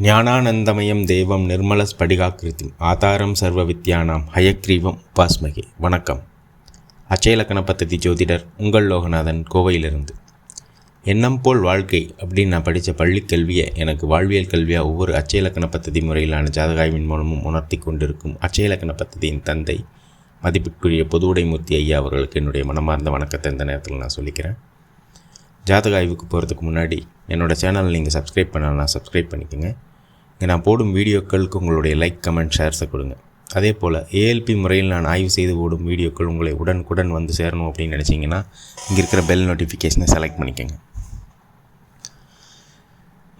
ஞானானந்தமயம் தேவம் நிர்மல ஸ்படிகாக்கிருத்திம் ஆதாரம் சர்வ வித்யானாம் ஹயக்ரீவம் உபாஸ்மகே. வணக்கம். அச்சயலக்கண பத்ததி ஜோதிடர் உங்கள் லோகநாதன் கோவையிலிருந்து. எண்ணம் போல் வாழ்க்கை அப்படின்னு நான் படித்த பள்ளிக் கல்வியை எனக்கு வாழ்வியல் கல்வியாக ஒவ்வொரு அச்சயலக்கண பத்ததி முறையிலான ஜாதகாய்வின் மூலமும் உணர்த்தி கொண்டிருக்கும் அச்சயலக்கண பத்ததியின் தந்தை மதிப்பிற்குரிய பொது உடைமூர்த்தி ஐயா அவர்களுக்கு என்னுடைய மனமார்ந்த வணக்கத்தை இந்த நேரத்தில் நான் சொல்லிக்கிறேன். ஜாதக ஆய்வுக்கு போகிறதுக்கு முன்னாடி என்னோடய சேனலை நீங்கள் சப்ஸ்கிரைப் பண்ணலாம் சப்ஸ்கிரைப் பண்ணிக்கோங்க. இங்கே நான் போடும் வீடியோக்களுக்கு உங்களுடைய லைக் கமெண்ட் ஷேர்ஸை கொடுங்க. அதே போல் ஏஎல்பி முறையில் நான் ஆய்வு செய்து ஓடும் வீடியோக்கள் உங்களை உடனுக்குடன் வந்து சேரணும் அப்படின்னு நினச்சிங்கன்னா இங்கே இருக்கிற பெல் நோட்டிஃபிகேஷனை செலக்ட் பண்ணிக்கோங்க.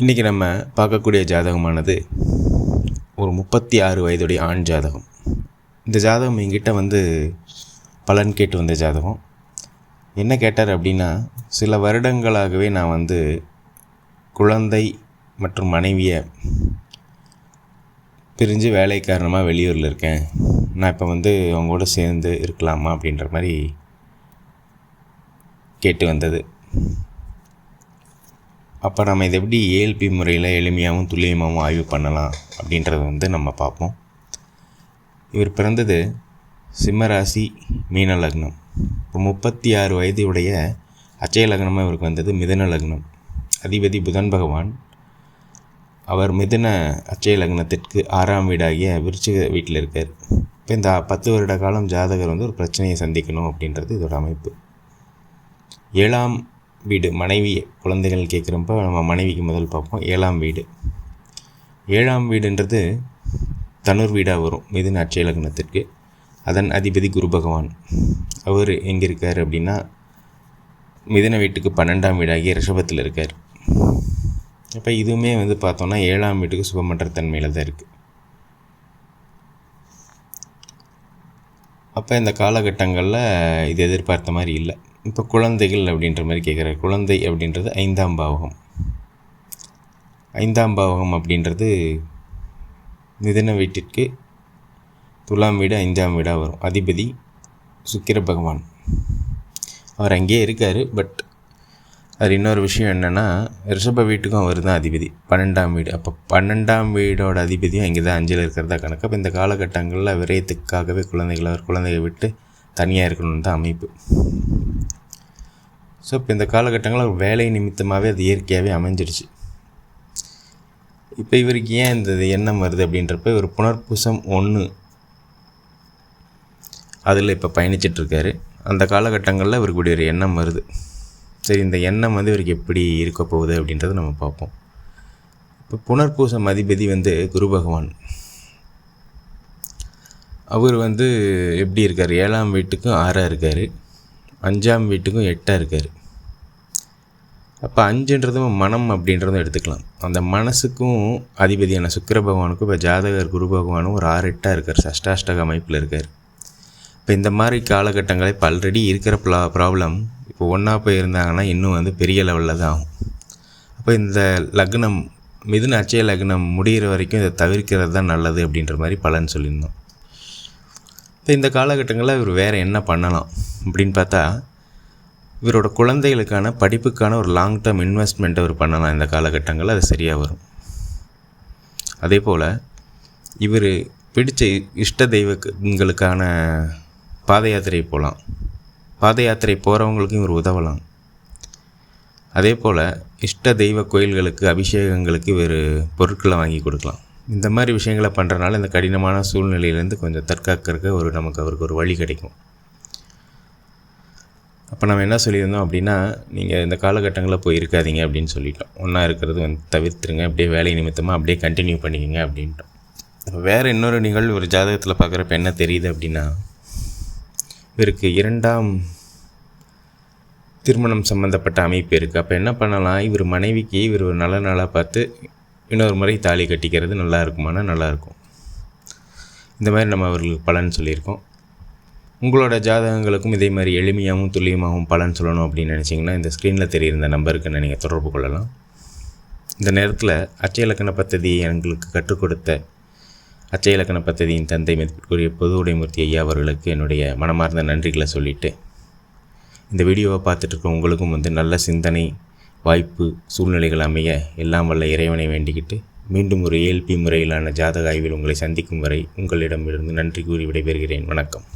இன்றைக்கி நம்ம பார்க்கக்கூடிய ஜாதகமானது ஒரு முப்பத்தி ஆறு வயதுடைய ஆண் ஜாதகம். இந்த ஜாதகம் என்கிட்ட வந்து பலன் கேட்டு வந்த ஜாதகம். என்ன கேட்டார் அப்படின்னா சில வருடங்களாகவே நான் வந்து குழந்தை மற்றும் மனைவியை பிரிஞ்சு வேலை காரணமாக வெளியூரில் இருக்கேன். நான் இப்போ வந்து அவங்க கூட சேர்ந்து இருக்கலாமா அப்படின்ற மாதிரி கேட்டு வந்தது. அப்போ நம்ம இதை எப்படி ஏஎல்பி முறையில் எளிமையாகவும் துல்லியமாகவும் ஆய்வு பண்ணலாம் அப்படின்றத வந்து நம்ம பார்ப்போம். இவர் பிறந்தது சிம்மராசி மீன லக்னம். இப்போ முப்பத்தி ஆறு வயதுடைய அச்சய லக்னமாக இவருக்கு வந்தது மிதன லக்னம். அதிபதி புதன் பகவான். அவர் மிதன அச்சய லக்னத்திற்கு ஆறாம் வீடாகிய விருச்சிக வீட்டில் இருக்கார். இப்போ இந்த பத்து வருட காலம் ஜாதகர் வந்து ஒரு பிரச்சனையை சந்திக்கணும் அப்படின்றது இதோட அமைப்பு. ஏழாம் வீடு மனைவி குழந்தைகள் கேட்குறப்ப நம்ம மனைவிக்கு முதல் பார்ப்போம். ஏழாம் வீடு. ஏழாம் வீடுன்றது தனுர் வீடாக வரும் மிதுன அச்சய லக்னத்திற்கு. அதன் அதிபதி குரு பகவான். அவர் எங்கே இருக்கார் அப்படின்னா மிதன வீட்டுக்கு பன்னெண்டாம் வீடாகிய ரிஷபத்தில் இருக்கார். அப்போ இதுவுமே வந்து பார்த்தோன்னா ஏழாம் வீட்டுக்கு சுபமன்ற தன்மையில் தான் இருக்குது அப்போ இந்த காலகட்டங்களில் இது எதிர்பார்த்த மாதிரி இல்லை. இப்போ குழந்தைகள் அப்படின்ற மாதிரி கேட்குறாரு குழந்தை அப்படின்றது ஐந்தாம் பாவகம். ஐந்தாம் பாவகம் அப்படின்றது மிதன வீட்டிற்கு துலாம் வீடு ஐந்தாம் வீடாக வரும். அதிபதி சுக்கிர பகவான். அவர் அங்கேயே இருக்கார் பட் அது இன்னொரு விஷயம் என்னென்னா ரிஷப வீட்டுக்கும் அவர் தான் அதிபதி. பன்னெண்டாம் வீடு. அப்போ பன்னெண்டாம் வீடோட அதிபதியும் இங்கே தான் அஞ்சில் இருக்கிறதா கணக்கு. அப்போ இந்த காலகட்டங்களில் விரயத்துக்காகவே குழந்தைகள் அவர் குழந்தைய விட்டு தனியாக இருக்கணும்னு தான் அமைப்பு. ஸோ இப்போ இந்த காலகட்டங்களில் வேலை நிமித்தமாகவே அது இயற்கையாகவே அமைஞ்சிடுச்சு இப்போ இவருக்கு ஏன் இந்த எண்ணம் வருது அப்படின்றப்ப இவர் புனர்பூசம் ஒன்று அதில் இப்போ பயணிச்சிட்ருக்காரு. அந்த காலகட்டங்களில் இவருக்கு இப்படி ஒரு எண்ணம் வருது. சரி இந்த எண்ணம் வந்து இவருக்கு எப்படி இருக்க போகுது அப்படின்றத நம்ம பார்ப்போம். இப்போ புனர்பூசம் அதிபதி வந்து குரு பகவான். அவர் வந்து எப்படி இருக்கார்? ஏழாம் வீட்டுக்கும் ஆறாக இருக்கார். அஞ்சாம் வீட்டுக்கும் எட்டாக இருக்கார். அப்போ அஞ்சுன்றதும் மனம் அப்படின்றதும் எடுத்துக்கலாம். அந்த மனசுக்கும் அதிபதியான சுக்கர பகவானுக்கும் இப்போ ஜாதகர் குரு பகவானும் ஒரு ஆறு எட்டாக இருக்கார். சஷ்டாஷ்டக அமைப்பில் இருக்கார். இப்போ இந்த மாதிரி காலகட்டங்களில் இப்போ ஆல்ரெடி இருக்கிற ப்ளா ப்ராப்ளம் இப்போ ஒன்றா போய் இருந்தாங்கன்னா இன்னும் வந்து பெரிய லெவலில் தான் ஆகும். அப்போ இந்த லக்னம் மிதுன அச்சய லக்னம் முடிகிற வரைக்கும் இதை தவிர்க்கிறது தான் நல்லது அப்படின்ற மாதிரி பலன் சொல்லியிருந்தோம். இப்போ இந்த காலகட்டங்களில் இவர் வேறு என்ன பண்ணலாம் அப்படின்னு பார்த்தா இவரோட குழந்தைகளுக்கான படிப்புக்கான ஒரு லாங் டேர்ம் இன்வெஸ்ட்மெண்ட் அவர் பண்ணலாம் இந்த காலகட்டங்களில் அது சரியாக வரும். அதே போல் இவர் பிடித்த இஷ்ட தெய்வங்களுக்கான பாத யாத்திரை போகலாம் பாத யாத்திரை போகிறவங்களுக்கும் இவர் உதவலாம். அதே போல் இஷ்ட தெய்வ கோயில்களுக்கு அபிஷேகங்களுக்கு வேறு பொருட்களை வாங்கி கொடுக்கலாம். இந்த மாதிரி விஷயங்களை பண்ணுறனால இந்த கடினமான சூழ்நிலையிலேருந்து கொஞ்சம் தற்காக்கிறதுக்கு ஒரு நமக்கு அவருக்கு ஒரு வழி கிடைக்கும். அப்போ நம்ம என்ன சொல்லியிருந்தோம் அப்படின்னா நீங்கள் இந்த காலகட்டங்களில் போய் இருக்காதீங்க அப்படின்னு சொல்லிட்டோம். ஒன்றா இருக்கிறது வந்து தவிர்த்துருங்க அப்படியே வேலை நிமித்தமாக அப்படியே கண்டினியூ பண்ணிக்கோங்க அப்படின்ட்டோம். இப்போ வேறு இன்னொரு நிகழ்வு ஒரு ஜாதகத்தில் பார்க்குறப்ப என்ன தெரியுது அப்படின்னா இவருக்கு இரண்டாம் திருமணம் சம்மந்தப்பட்ட அமைப்பு இருக்குது அப்போ என்ன பண்ணலாம்? இவர் மனைவிக்கு இவர் ஒரு நல்ல நாளாக பார்த்து இன்னொரு முறை தாலி கட்டிக்கிறது நல்லா இருக்குமானா நல்லாயிருக்கும் இந்த மாதிரி நம்ம அவர்களுக்கு பலன் சொல்லியிருக்கோம். உங்களோட ஜாதகங்களுக்கும் இதே மாதிரி எளிமையாகவும் துல்லியமாகவும் பலன் சொல்லணும் அப்படின்னு நினச்சிங்கன்னா இந்த ஸ்க்ரீனில் தெரியிருந்த நம்பருக்கு நீங்கள் தொடர்பு கொள்ளலாம். இந்த நேரத்தில் அச்சயலக்கண இலக்கண பദ്ധதி எங்களுக்கு கற்றுக் கொடுத்த அச்சை இலக்கண பத்ததியின் தந்தை மதிப்பிற்குரிய பொது உடைமூர்த்தி ஐயா அவர்களுக்கு என்னுடைய மனமார்ந்த நன்றிகளை சொல்லிவிட்டு இந்த வீடியோவை பார்த்துட்ருக்க உங்களுக்கும் வந்து நல்ல சிந்தனை வாய்ப்பு சூழ்நிலைகள் அமைய எல்லாம் வல்ல இறைவனை வேண்டிக்கிட்டு மீண்டும் ஒரு ஏல்பி முறையிலான ஜாதக ஆய்வில் உங்களை சந்திக்கும் வரை உங்களிடமிருந்து நன்றி கூறி விடைபெறுகிறேன். வணக்கம்.